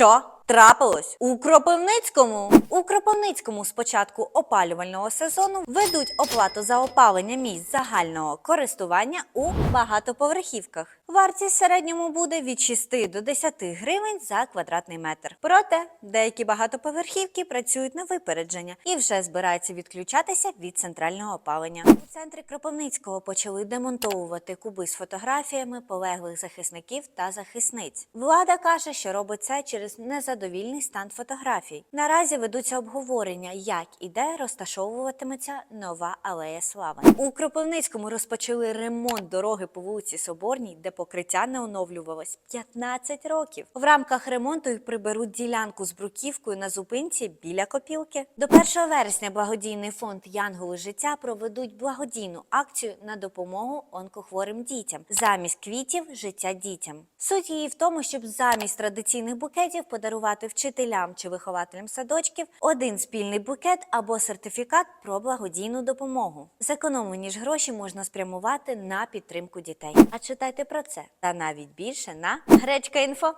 Що? Трапилось у Кропивницькому. У Кропивницькому з початку опалювального сезону ведуть оплату за опалення місць загального користування у багатоповерхівках. Вартість середньому буде від 6 до 10 гривень за квадратний метр. Проте деякі багатоповерхівки працюють на випередження і вже збираються відключатися від центрального опалення. У центрі Кропивницького почали демонтовувати куби з фотографіями полеглих захисників та захисниць. Влада каже, що робить це через незадовільний стан фотографій. Наразі ведуться обговорення, як і де розташовуватиметься нова алея слави. У Кропивницькому розпочали ремонт дороги по вулиці Соборній, де покриття не оновлювалось 15 років. В рамках ремонту й приберуть ділянку з бруківкою на зупинці біля копілки. До 1 вересня благодійний фонд Янголи життя проведуть благодійну акцію на допомогу онкохворим дітям замість квітів життя дітям. Суть її в тому, щоб замість традиційних букетів подарувати вчителям чи вихователям садочків один спільний букет або сертифікат про благодійну допомогу. Зекономлені ж гроші можна спрямувати на підтримку дітей. А читайте про це та навіть більше на гречка.інфо.